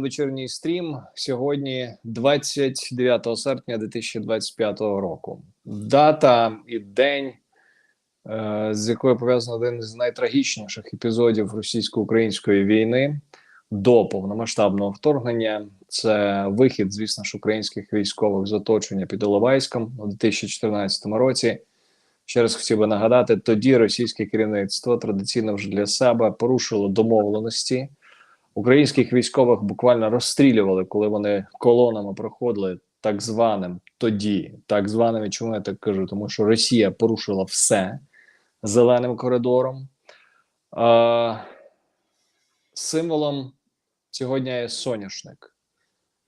вечірній стрім сьогодні, 29 серпня 2025 року. Дата і день, е, з якою пов'язано один з найтрагічніших епізодів російсько-української війни до повномасштабного вторгнення. Це вихід, звісно ж, українських військових з оточення під Іловайськом у 2014 році. Ще раз хотів би нагадати, тоді російське керівництво традиційно вже для себе порушило домовленості. Українських військових буквально розстрілювали, коли вони колонами проходили так званим тоді, так званими. Чому я так кажу? Тому що Росія порушила все зеленим коридором. А, символом сьогодні є соняшник,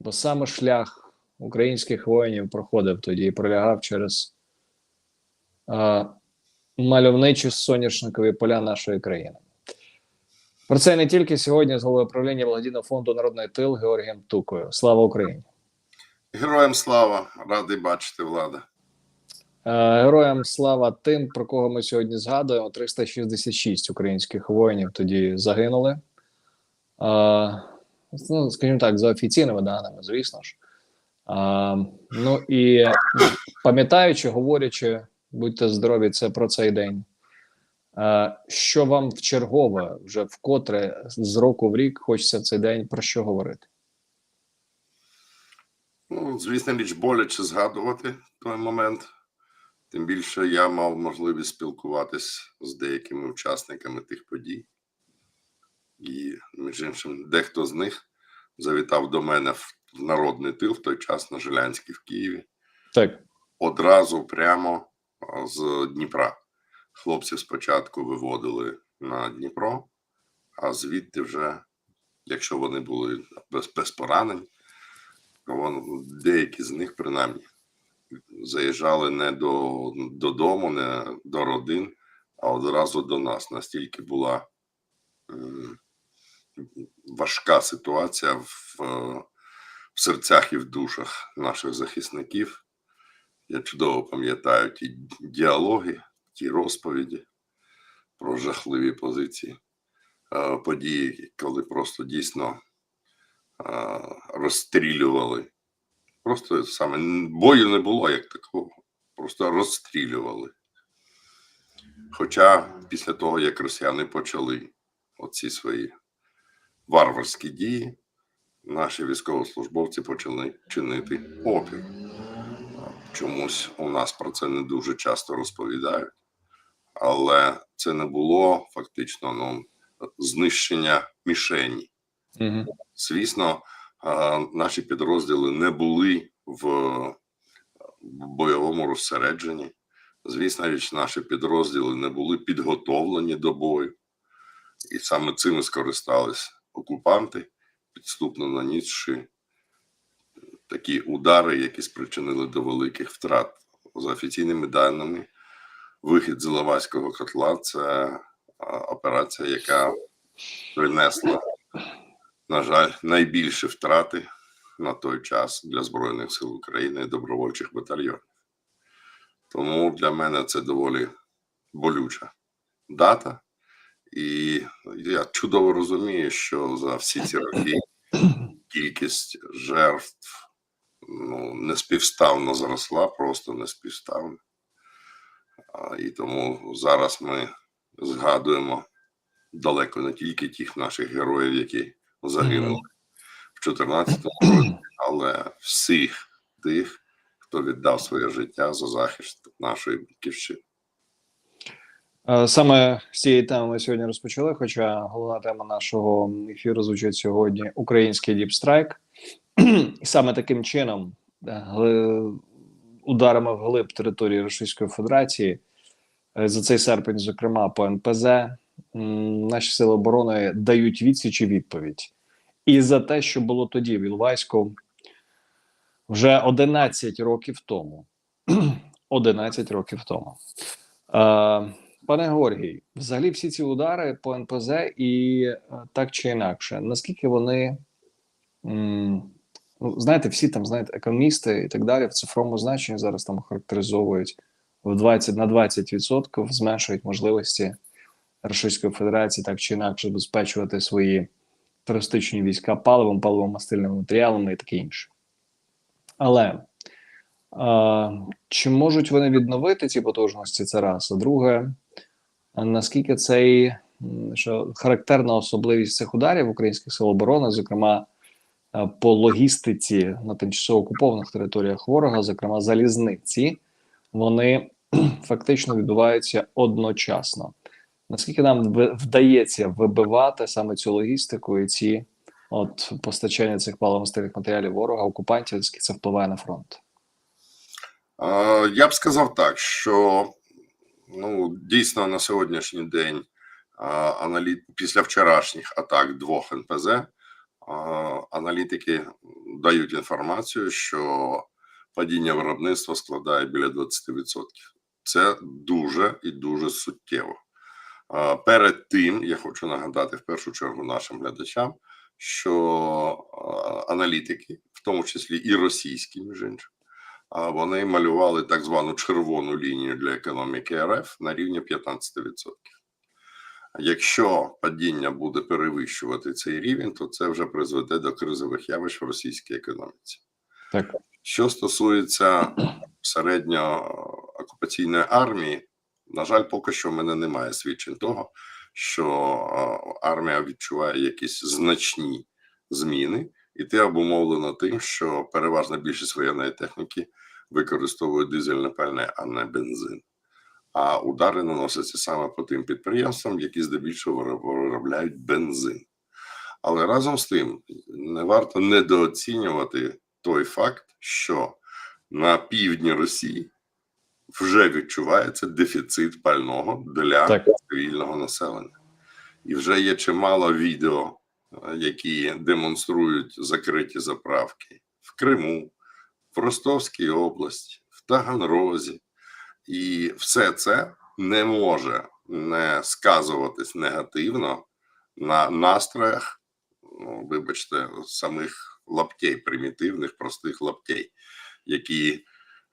бо саме шлях українських воїнів проходив тоді і пролягав через а, мальовничі соняшникові поля нашої країни. Про це не тільки сьогодні з головою правління благодійного фонду Народний тил Георгієм Тукою. Слава Україні! Героям слава, радий бачити влада. Е, Героям слава тим, про кого ми сьогодні згадуємо. 366 українських воїнів тоді загинули. Е, Ну, скажімо так, за офіційними даними, звісно ж. А, ну і пам'ятаючи, говорячи, будьте здорові, це про цей день. А, що вам в чергове, вже вкотре з року в рік хочеться в цей день про що говорити? Ну, звісно, річ боляче згадувати той момент. Тим більше я мав можливість спілкуватись з деякими учасниками тих подій. І, між іншим, дехто з них завітав до мене в народний тил в той час на Жилянській в Києві. Так, Одразу прямо з Дніпра. Хлопців спочатку виводили на Дніпро, а звідти вже, якщо вони були без, без поранень, вон, деякі з них принаймні заїжджали не до, додому, не до родин, а одразу до нас. Настільки була м, важка ситуація в, е, в серцях і в душах наших захисників. Я чудово пам'ятаю ті діалоги, ті розповіді про жахливі позиції, е, події, коли просто дійсно е, розстрілювали. Просто саме бою не було як такого, просто розстрілювали. Хоча після того, як росіяни почали оці свої варварські дії, наші військовослужбовці почали чинити опір. Чомусь у нас про це не дуже часто розповідають, але це не було фактично ну, знищення мішені. угу. Звісно, наші підрозділи не були в бойовому розсередженні. Звісно, річ, наші підрозділи не були підготовлені до бою, і саме цим скористались окупанти, підступно нанісши такі удари, які спричинили до великих втрат. За офіційними даними, вихід з Іловайського котла це операція, яка принесла на жаль, найбільші втрати на той час для Збройних сил України і добровольчих батальйонів. Тому для мене це доволі болюча дата. І я чудово розумію, що за всі ці роки кількість жертв ну, неспівставно зросла, просто неспівставно. І тому зараз ми згадуємо далеко не тільки тих наших героїв, які загинули в 14 році, але всіх тих, хто віддав своє життя за захист нашої батьківщини. Саме з цієї теми ми сьогодні розпочали. Хоча головна тема нашого ефіру звучить сьогодні український діпстрайк. Саме таким чином, е, ударами в глиб території Російської Федерації е, за цей серпень, зокрема по НПЗ, наші сили оборони дають відсіч і відповідь. І за те, що було тоді в Ілвайську вже 11 років тому. 11 років тому. Е, Пане Георгій, взагалі всі ці удари по НПЗ і е, так чи інакше, наскільки вони ну, знаєте, всі там знаєте, економісти і так далі в цифровому значенні зараз там характеризовують в 20 на 20% зменшують можливості Російської Федерації так чи інакше забезпечувати свої терористичні війська паливом, паливо-мастильними матеріалами і таке інше. Але а, чи можуть вони відновити ці потужності? Це раз. А друге, наскільки цей що характерна особливість цих ударів українських сил оборони, зокрема по логістиці на тимчасово окупованих територіях ворога, зокрема залізниці, вони фактично відбуваються одночасно. Наскільки нам вдається вибивати саме цю логістику і ці от постачання цих паливо-мастильних матеріалів ворога, окупантів, наскільки це впливає на фронт? Е, Я б сказав так, що ну, дійсно на сьогоднішній день а, аналі... після вчорашніх атак двох НПЗ аналітики дають інформацію, що падіння виробництва складає біля 20%. Це дуже і дуже суттєво. Перед тим я хочу нагадати в першу чергу нашим глядачам, що аналітики, в тому числі і російські, між іншим, вони малювали так звану червону лінію для економіки РФ на рівні 15%. Якщо падіння буде перевищувати цей рівень, то це вже призведе до кризових явищ в російській економіці. Так. Що стосується середньоокупаційної армії, на жаль, поки що в мене немає свідчень того, що е, армія відчуває якісь значні зміни, і те обумовлено тим, що переважна більшість воєнної техніки використовує дизельне пальне, а не бензин. А удари наносяться саме по тим підприємствам, які здебільшого виробляють бензин. Але разом з тим не варто недооцінювати той факт, що на півдні Росії вже відчувається дефіцит пального для Так. цивільного населення. І вже є чимало відео, які демонструють закриті заправки в Криму, в Ростовській області, в Таганрозі. І все це не може не сказуватись негативно на настроях, ну, вибачте, самих лаптей, примітивних, простих лаптей, які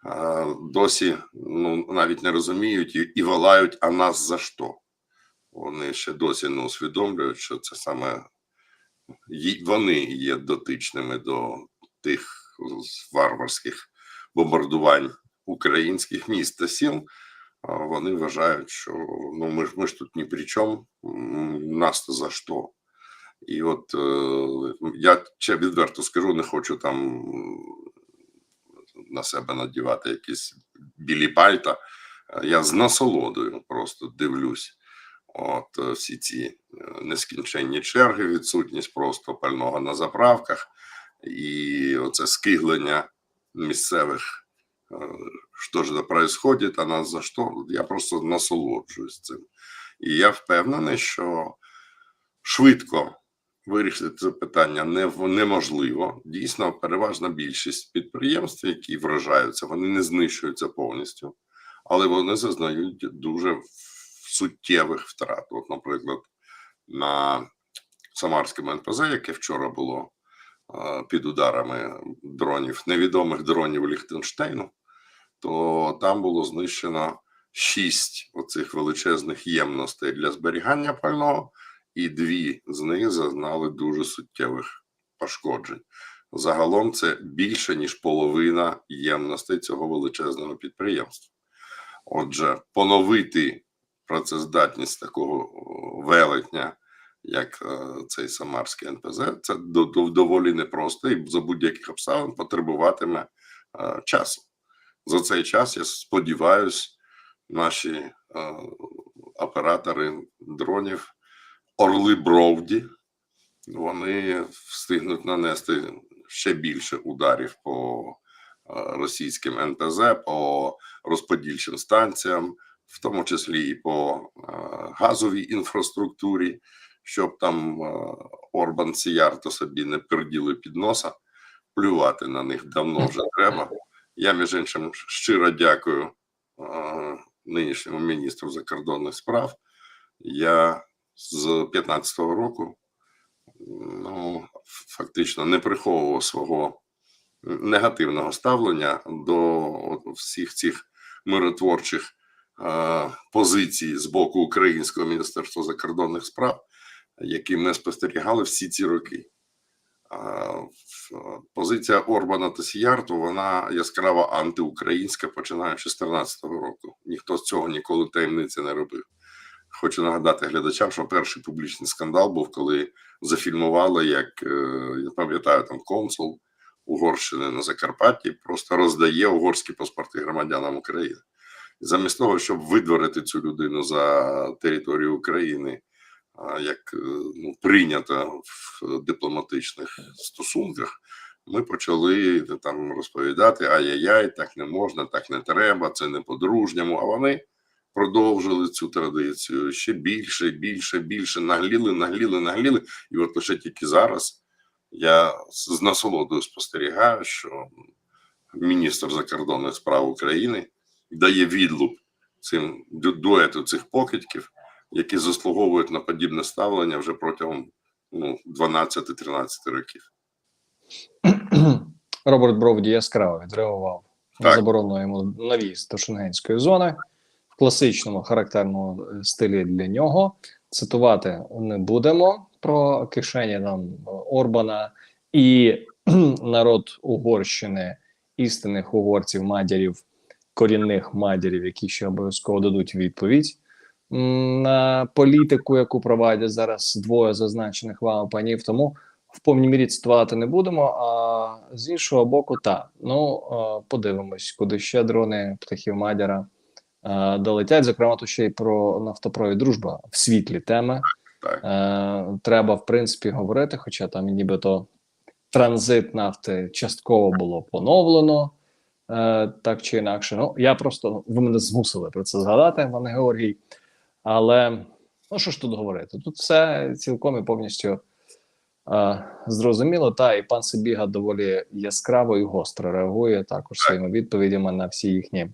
а, досі ну, навіть не розуміють і, і волають, а нас за що? Вони ще досі не усвідомлюють, що це саме вони є дотичними до тих варварських бомбардувань українських міст та сіл. Вони вважають, що ну ми ж ми ж тут ні при чому, нас то за що. І от е, я ще відверто скажу, не хочу там на себе надівати якісь білі пальта. Я з насолодою просто дивлюсь. От е, всі ці е, нескінченні черги, відсутність просто пального на заправках, і оце скиглення місцевих, е, що ж це происходит, а нас за що. Я просто насолоджуюсь цим. І я впевнений, що швидко вирішити це питання неможливо. Дійсно, переважна більшість підприємств, які вражаються, вони не знищуються повністю, але вони зазнають дуже суттєвих втрат. От, наприклад, на Самарському НПЗ, яке вчора було під ударами дронів, невідомих дронів Ліхтенштейну, то там було знищено шість оцих величезних ємностей для зберігання пального, і дві з них зазнали дуже суттєвих пошкоджень. Загалом це більше ніж половина ємностей цього величезного підприємства. Отже, поновити працездатність такого велетня, як е, цей Самарський НПЗ, це до, до, доволі непросто і за будь-яких обставин потребуватиме е, часу. За цей час, я сподіваюся, наші е, оператори дронів Орли Бровді, вони встигнуть нанести ще більше ударів по російським НПЗ, по розподільчим станціям, в тому числі і по газовій інфраструктурі, щоб там е, Орбан Сіярто собі не перділи під носа, плювати на них давно вже треба. Я, між іншим, щиро дякую е, нинішньому міністру закордонних справ. Я з 15-го року ну, фактично не приховував свого негативного ставлення до всіх цих миротворчих е, позицій з боку Українського міністерства закордонних справ. Які ми спостерігали всі ці роки. Позиція Орбана та Сіярту вона яскраво антиукраїнська, починаючи з 2014 року. Ніхто з цього ніколи таємниці не робив. Хочу нагадати глядачам, що перший публічний скандал був, коли зафільмували, як е, я пам'ятаю, там консул Угорщини на Закарпатті просто роздає угорські паспорти громадянам України. Замість того, щоб видворити цю людину за територію України, як е, ну, прийнято в дипломатичних стосунках, ми почали там розповідати: ай-яй-яй, так не можна, так не треба, це не по-дружньому. А вони продовжили цю традицію ще більше, більше, більше нагліли, нагліли, нагліли. І от лише тільки зараз я з насолодою спостерігаю, що міністр закордонних справ України дає відлуп цим ду- дуету цих покидьків, які заслуговують на подібне ставлення вже протягом ну, 12-13 років. Роберт Бровді яскраво відреагував на заборону йому на в'їзд до шенгенської зони в класичному характерному е, стилі для нього. Цитувати не будемо про кишені нам Орбана і народ Угорщини, істинних угорців, мадярів, корінних мадярів, які ще обов'язково дадуть відповідь на політику, яку провадять зараз двоє зазначених вами панів. Тому в повній мірі цитувати не будемо. А з іншого боку, так. Ну е, подивимось, куди ще дрони птахів Мадяра е, долетять. Зокрема, тут ще й про нафтопровід дружба в світлі теми. Е, треба в принципі говорити, хоча там нібито транзит нафти частково було поновлено. Е, так чи інакше, ну я просто ви мене змусили про це згадати, пане Георгій. Але ну що ж тут говорити? Тут все цілком і повністю е, зрозуміло. Та і пан Сибіга доволі яскраво і гостро реагує також своїми відповідями на всі їхні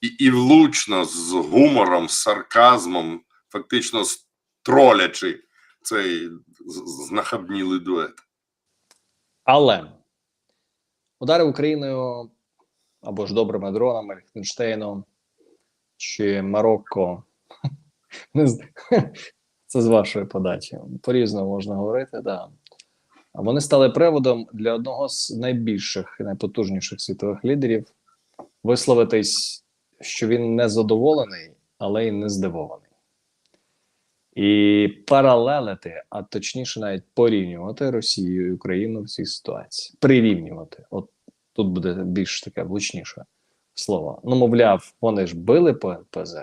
І, і влучно, з гумором, з сарказмом, фактично з- тролячи цей знахабнілий дует. Але удари Україною або ж добрими дронами, Ліхтенштейном чи Марокко. Це з вашої подачі. По-різному можна говорити, да. Вони стали приводом для одного з найбільших і найпотужніших світових лідерів висловитись, що він не задоволений, але й не здивований. І паралелити, а точніше, навіть порівнювати Росію і Україну в цій ситуації. Прирівнювати. От тут буде більш таке влучніше слово. Ну, мовляв, вони ж били по НПЗ,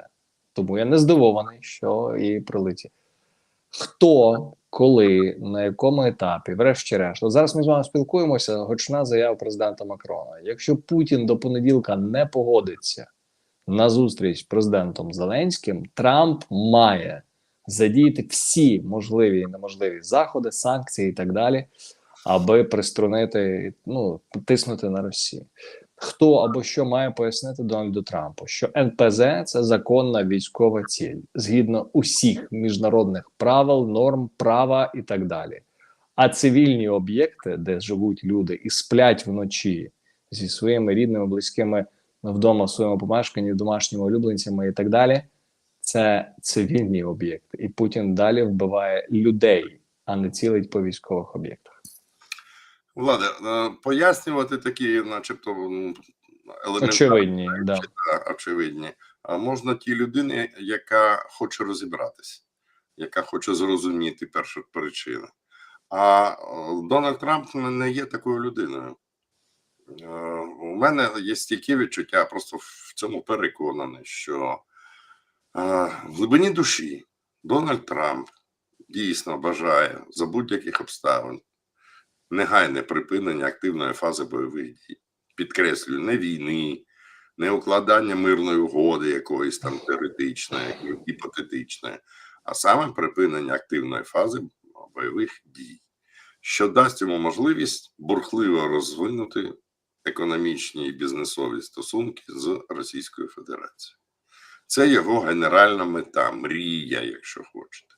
тому я не здивований, що і прилетів. Хто, коли, на якому етапі, врешті-решт, зараз ми з вами спілкуємося. Гучна заява президента Макрона. Якщо Путін до понеділка не погодиться на зустріч з президентом Зеленським, Трамп має задіяти всі можливі і неможливі заходи, санкції і так далі, аби приструнити, ну тиснути на Росію. Хто або що має пояснити Дональду Трампу, що НПЗ це законна військова ціль згідно усіх міжнародних правил, норм, права і так далі. А цивільні об'єкти, де живуть люди і сплять вночі зі своїми рідними, близькими вдома в своєму помешканні, домашніми улюбленцями і так далі, це цивільні об'єкти, і Путін далі вбиває людей, а не цілить по військових об'єктах. Владе, е, пояснювати такі, начебто, м, елементарні Очевидні, да. та, очевидні. А можна тій людині, яка хоче розібратися, яка хоче зрозуміти першу причину. А е, Дональд Трамп не- є такою людиною. Е, У мене є стійке відчуття, просто в цьому переконаний, що в глибині душі Дональд Трамп дійсно бажає за будь-яких обставин негайне припинення активної фази бойових дій. Підкреслюю, не війни, не укладання мирної угоди якоїсь там теоретичної, гіпотетичної, а саме припинення активної фази бойових дій, що дасть йому можливість бурхливо розвинути економічні і бізнесові стосунки з Російською Федерацією. Це його генеральна мета, мрія, якщо хочете.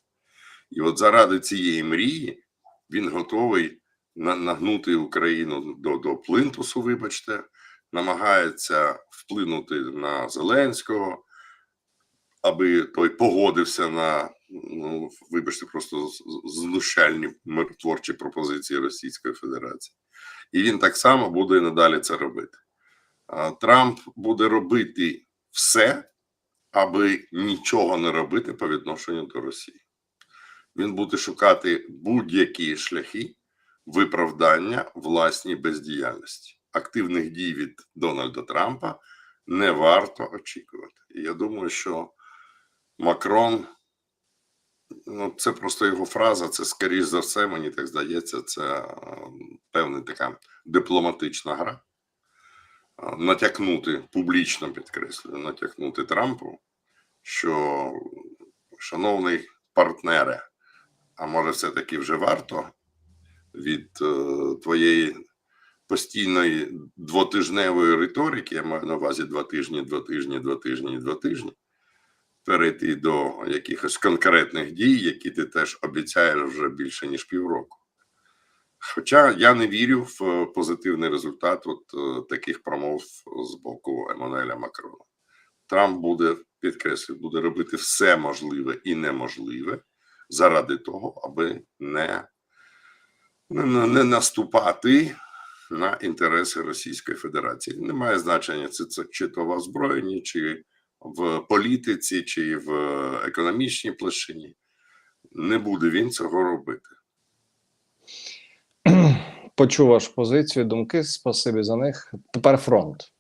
І от заради цієї мрії він готовий нагнути Україну до, до плинтусу, вибачте, намагається вплинути на Зеленського, аби той погодився на ну, вибачте, просто знущальні миротворчі пропозиції Російської Федерації. І він так само буде і надалі це робити. Трамп буде робити все, аби нічого не робити по відношенню до Росії. Він буде шукати будь-які шляхи виправдання власній бездіяльності. Активних дій від Дональда Трампа не варто очікувати. І я думаю, що Макрон, ну це просто його фраза. Це скоріш за все, мені так здається, це е, певна така дипломатична гра. Е, Натякнути публічно підкреслюю, натякнути Трампу, що шановний партнере, а може, все-таки вже варто від е, твоєї постійної двотижневої риторики, я маю на увазі два тижні, два тижні, два тижні, два тижні, перейти до якихось конкретних дій, які ти теж обіцяєш вже більше ніж півроку. Хоча я не вірю в позитивний результат от е, таких промов з боку Еммануеля Макрона. Трамп буде, підкреслюю, буде робити все можливе і неможливе заради того, аби не, не, наступати на інтереси Російської Федерації. Немає значення, це, це чи то в озброєнні, чи в політиці, чи в економічній площині. Не буде він цього робити. Почув вашу позицію, думки. Спасибі за них. Тепер фронт.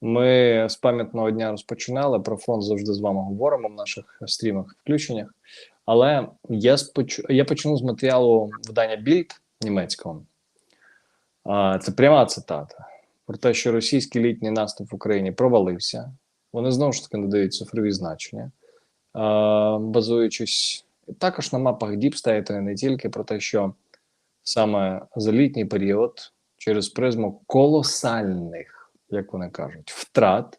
Ми з пам'ятного дня розпочинали. Про фронт завжди з вами говоримо в наших стрімах, включеннях. Але я споч... я почну з матеріалу видання Більд німецького. Це пряма цитата про те, що російський літній наступ в Україні провалився. Вони знову ж таки надають цифрові значення, базуючись також на мапах Діпстейту, не тільки про те, що саме за літній період через призму колосальних, як вони кажуть, втрат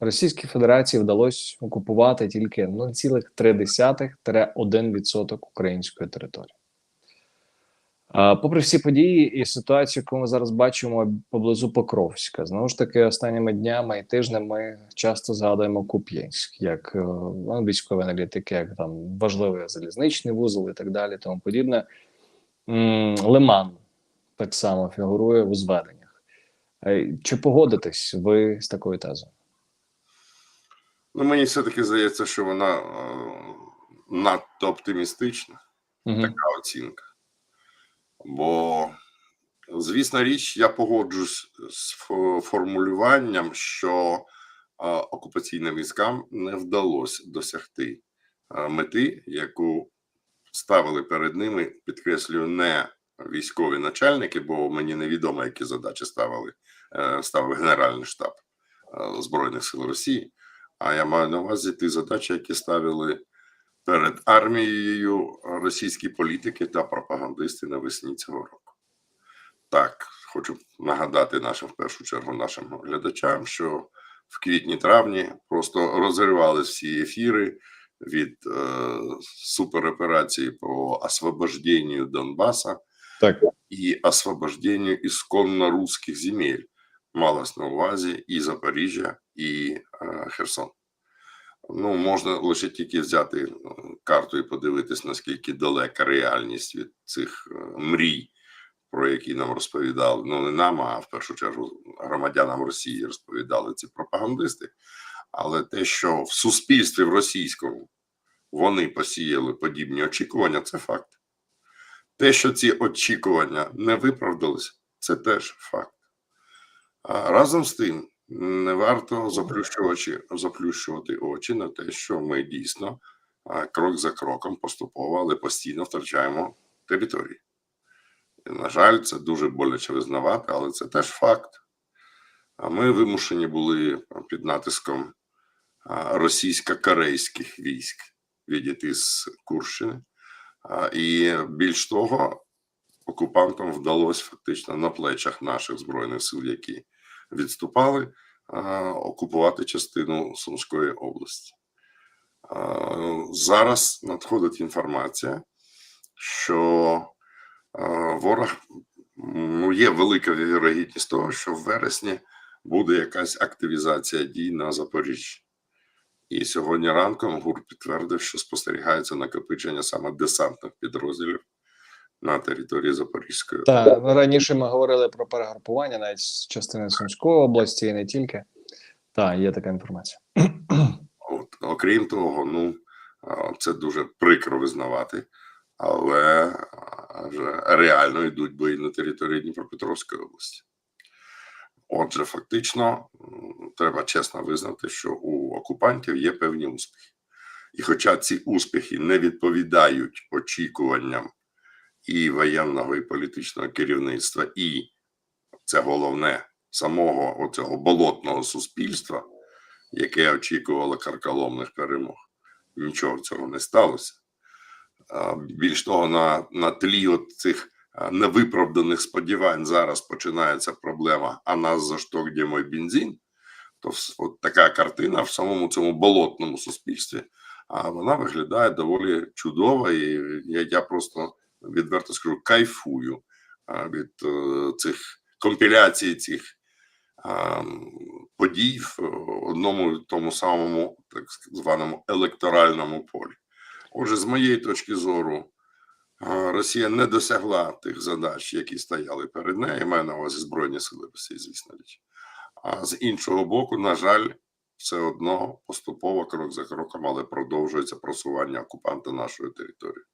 Російській Федерації вдалося окупувати тільки 0,3-1% української території. Попри всі події і ситуацію, яку ми зараз бачимо поблизу Покровська, знову ж таки, останніми днями і тижнями часто згадуємо Куп'янськ, як е, військові аналітики, як там важливий залізничний вузол і так далі, тому подібне. Лиман так само фігурує у зведеннях. Е, Чи погодитесь ви з такою тезою? Ну, мені все-таки здається, що вона е, надто оптимістична. Угу. така оцінка. Бо, звісна річ, я погоджусь з формулюванням, що а, окупаційним військам не вдалося досягти мети, яку ставили перед ними, підкреслюю, не військові начальники, бо мені невідомо, які задачі ставили, е, ставив Генеральний штаб е, Збройних сил Росії. А я маю на увазі ті задачі, які ставили перед армією російські політики та пропагандисти навесні цього року. Так, хочу нагадати нашим в першу чергу нашим глядачам, що в квітні-травні просто розривались всі ефіри від е, супероперації по освобожденню Донбаса Так. і освобожденню ісконно русських земель. Малось на увазі і Запоріжжя, і е, Херсон. Ну, можна лише тільки взяти е, карту і подивитись, наскільки далека реальність від цих е, мрій, про які нам розповідали. Ну, не нам, а в першу чергу громадянам Росії розповідали ці пропагандисти. Але те, що в суспільстві в російському вони посіяли подібні очікування, це факт. Те, що ці очікування не виправдались, це теж факт. А разом з тим, не варто заплющувати, заплющувати очі на те, що ми дійсно крок за кроком поступово, але постійно втрачаємо території. І, на жаль, це дуже боляче визнавати, але це теж факт. А ми вимушені були під натиском російсько-корейських військ відійти з Курщини. І більш того, окупантам вдалося фактично на плечах наших збройних сил, які відступали, окупувати частину Сумської області. Зараз надходить інформація, що ворог ну, є велика вірогідність того, що в вересні буде якась активізація дій на Запоріжжі. І сьогодні ранком ГУР підтвердив, що спостерігається накопичення саме десантних підрозділів на території Запорізької Та раніше ми говорили про перегрупування навіть з частини Сумської області і не тільки. Так, є така інформація. От, окрім того, ну це дуже прикро визнавати, але реально йдуть бої на території Дніпропетровської області. Отже, фактично, треба чесно визнати, що у окупантів є певні успіхи. І хоча ці успіхи не відповідають очікуванням і воєнного, і політичного керівництва, і це головне самого оцього болотного суспільства, яке очікувало карколомних перемог. Нічого цього не сталося. Більш того, на, на тлі от цих невиправданих сподівань зараз починається проблема, а нас за що, де мой бензин? То от така картина в самому цьому болотному суспільстві, а вона виглядає доволі чудово, і я, я просто відверто скажу, кайфую від е, цих компіляцій цих подій в е, одному і тому самому так званому електоральному полі. Отже, з моєї точки зору, Росія не досягла тих задач, які стояли перед нею. Маю на увазі Збройні сили Росії, звісно річ. А з іншого боку, на жаль, все одно поступово крок за кроком, але продовжується просування окупанта нашої території.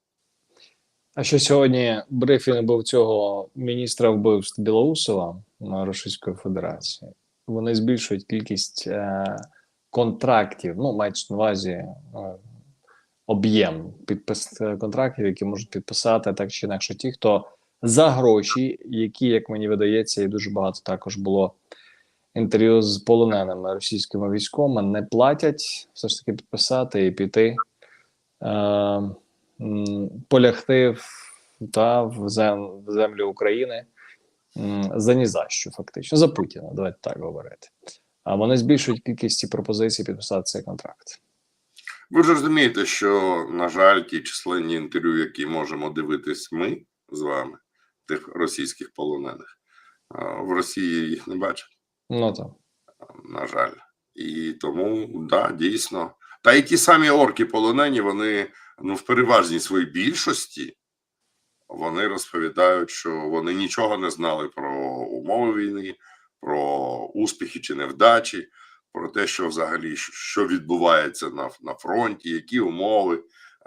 А що сьогодні брифінг був цього міністра вбивств Білоусова на Російської Федерації. Вони збільшують кількість е, контрактів, ну, мається на увазі е, об'єм підпис контрактів, які можуть підписати так чи інакше ті, хто за гроші, які, як мені видається, і дуже багато також було інтерв'ю з полоненими російськими військовими, не платять все ж таки підписати і піти. Е, полягти в, та в, зем, в землю України за ні за що, фактично, за Путіна, давайте так говорити. А вони збільшують кількість пропозицій підписати цей контракт. Ви ж розумієте, що, на жаль, ті численні інтерв'ю, які можемо дивитись ми з вами, тих російських полонених, в Росії їх не бачать, Ну так. на жаль. І тому, да, дійсно. Та й ті самі орки полонені, вони ну, в переважній своїй більшості вони розповідають, що вони нічого не знали про умови війни, про успіхи чи невдачі, про те, що взагалі що відбувається на, на фронті, які умови,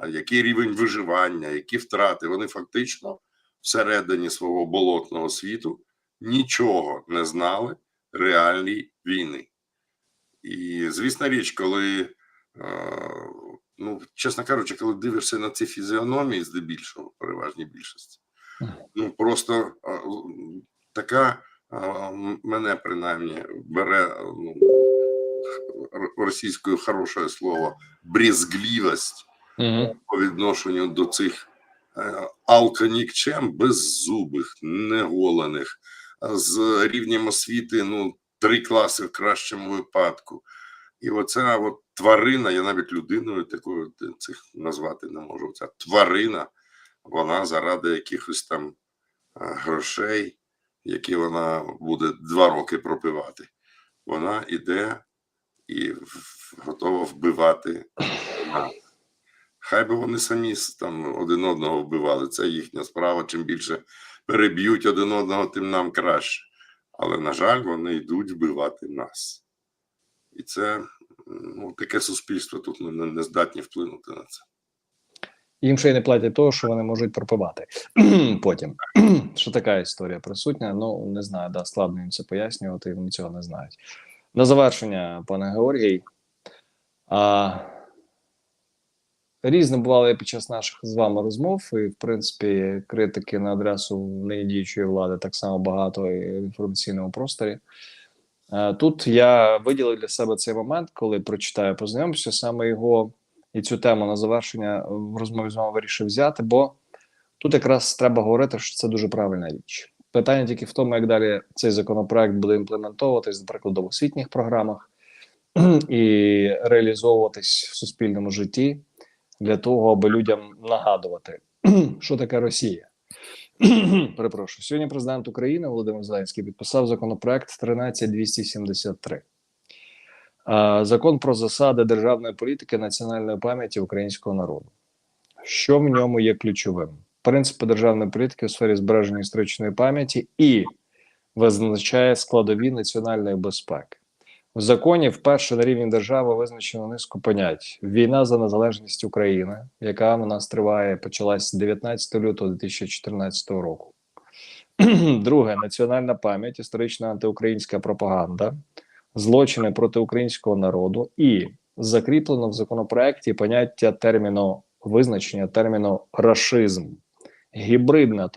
який рівень виживання, які втрати. Вони фактично всередині свого болотного світу нічого не знали реальній війни. І звісна річ, коли, ну, чесно кажучи, коли дивишся на ці фізіономії, здебільшого, переважній більшості, ну просто така мене принаймні бере ну, російською хороше слово брезгливість Угу. по відношенню до цих е, алконікчем беззубих, неголених, з рівнем освіти ну, три класи в кращому випадку. І оця от тварина, я навіть людиною такою цих назвати не можу. Ця тварина, вона заради якихось там е, грошей, які вона буде два роки пропивати, вона іде і готова вбивати нас. Хай би вони самі там один одного вбивали. Це їхня справа. Чим більше переб'ють один одного, тим нам краще. Але, на жаль, вони йдуть вбивати нас. І це ну, таке суспільство тут ми не, здатні вплинути на це. Їм ще й не платять того, що вони можуть пропивати потім. що така історія присутня? Ну не знаю, да, складно їм це пояснювати, вони цього не знають. На завершення, пане Георгій. А, різно бувало під час наших з вами розмов, і в принципі критики на адресу нині діючої влади так само багато і в інформаційному просторі. Тут я виділив для себе цей момент, коли прочитаю, познайомився саме його і цю тему на завершення в розмові з вами вирішив взяти, бо тут якраз треба говорити, що це дуже правильна річ. Питання тільки в тому, як далі цей законопроект буде імплементовуватись, наприклад, в освітніх програмах і реалізовуватись в суспільному житті для того, аби людям нагадувати, що таке Росія. Перепрошую, сьогодні президент України Володимир Зеленський підписав законопроект 13273. Е, Закон про засади державної політики національної пам'яті українського народу. Що в ньому є ключовим? Принципи державної політики у сфері збереження історичної пам'яті і визначає складові національної безпеки. У законі вперше на рівні держави визначено низку понять: війна за незалежність України, яка у нас триває, почалась 19 лютого 2014 року. Друге національна пам'ять, історична антиукраїнська пропаганда, злочини проти українського народу, і закріплено в законопроекті поняття терміну визначення терміну рашизм, гібридна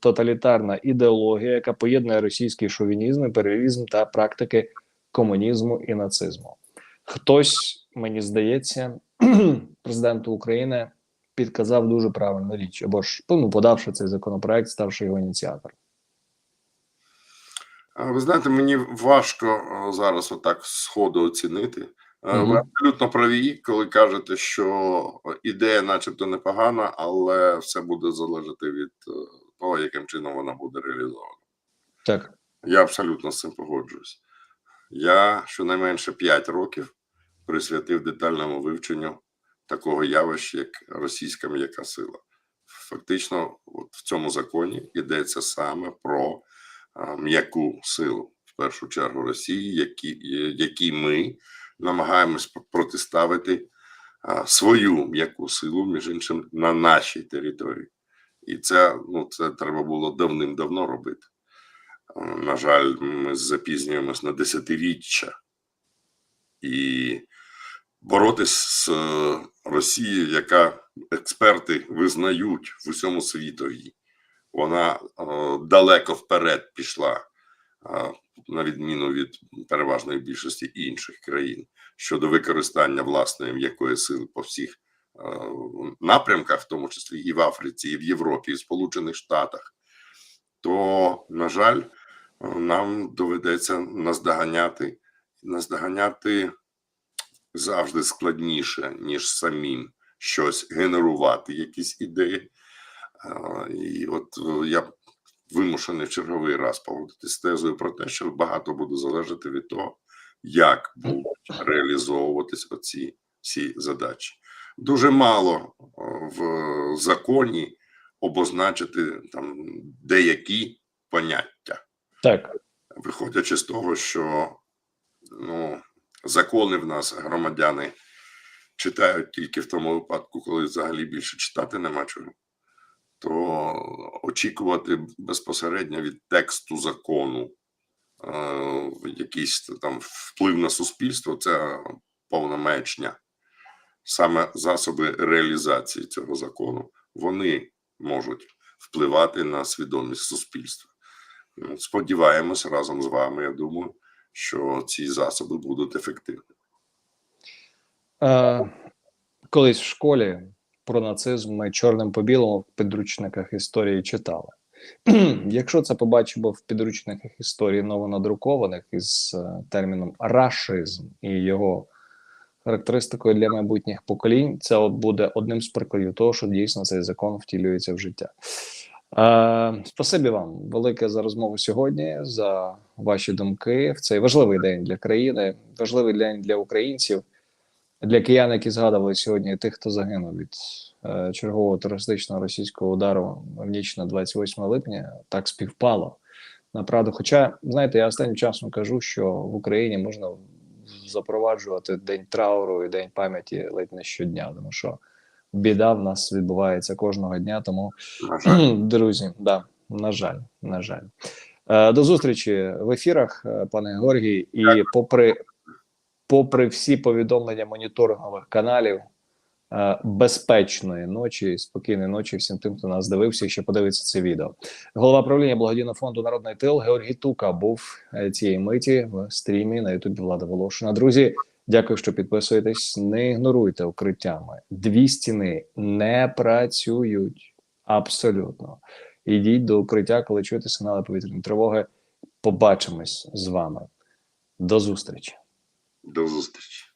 тоталітарна ідеологія, яка поєднує російський шовінізм, імперіалізм та практики комунізму і нацизму. Хтось, мені здається, президенту України підказав дуже правильну річ, або ж ну, подавши цей законопроект, ставши його ініціатором. Ви знаєте, мені важко зараз отак сходу оцінити. Е. Ви абсолютно праві, коли кажете, що ідея, начебто, непогана, але все буде залежати від е, того, яким чином вона буде реалізована. Так, Я абсолютно з цим погоджуюсь. Я щонайменше 5 років присвятив детальному вивченню такого явища, як російська м'яка сила. Фактично, от в цьому законі йдеться саме про а, м'яку силу, в першу чергу Росії, які, які ми намагаємось протиставити свою м'яку силу, між іншим, на нашій території. І це, ну, це треба було давним-давно робити. На жаль, ми запізнюємось на десятиріччя. І боротись з е, Росією, яка експерти визнають в усьому світові, вона е, далеко вперед пішла, е, на відміну від переважної більшості інших країн, щодо використання власної м'якої сили по всіх е, напрямках, в тому числі і в Африці, і в Європі, і в Сполучених Штатах, то, на жаль, нам доведеться наздоганяти, наздоганяти завжди складніше, ніж самим щось генерувати, якісь ідеї. Е, І от е, я вимушений в черговий раз погодитися з тезою про те, що багато буде залежати від того, як будуть реалізовуватись оці всі задачі. Дуже мало е, в законі обозначити там деякі поняття так, виходячи з того, що ну, закони в нас громадяни читають тільки в тому випадку, коли взагалі більше читати нема чого, то очікувати безпосередньо від тексту закону е, якийсь там вплив на суспільство це повна маячня. Саме засоби реалізації цього закону вони можуть впливати на свідомість суспільства. Сподіваємось разом з вами. Я думаю, що ці засоби будуть ефективні. Е, колись в школі про нацизм ми чорним по білому в підручниках історії читали. Якщо це побачимо в підручниках історії новонадрукованих із е, терміном рашизм і його характеристикою для майбутніх поколінь, це буде одним з прикладів того, що дійсно цей закон втілюється в життя. Е, спасибі вам велике за розмову сьогодні, за ваші думки в цей важливий день для країни, важливий день для українців для киян, які згадували сьогодні тих, хто загинув від е, чергового терористичного російського удару в ніч на 28 липня, так співпало. Направду, хоча, знаєте, я останнім часом кажу, що в Україні можна запроваджувати день трауру і день пам'яті ледь не щодня, тому що біда в нас відбувається кожного дня. Тому, друзі, да, на жаль, на жаль. Е, До зустрічі в ефірах, е, пане Георгій. І попри, попри всі повідомлення моніторингових каналів, е, безпечної ночі, спокійної ночі всім тим, хто нас дивився і ще подивиться це відео. Голова правління благодійного фонду Народний тил Георгій Тука був е, цієї миті в стрімі на Ютубі Влада Волошина. Друзі, дякую, що підписуєтесь. Не ігноруйте укриттями. Дві стіни не працюють абсолютно. Ідіть до укриття, коли чуєте сигнали повітряної тривоги. Побачимось з вами. До зустрічі. До зустрічі.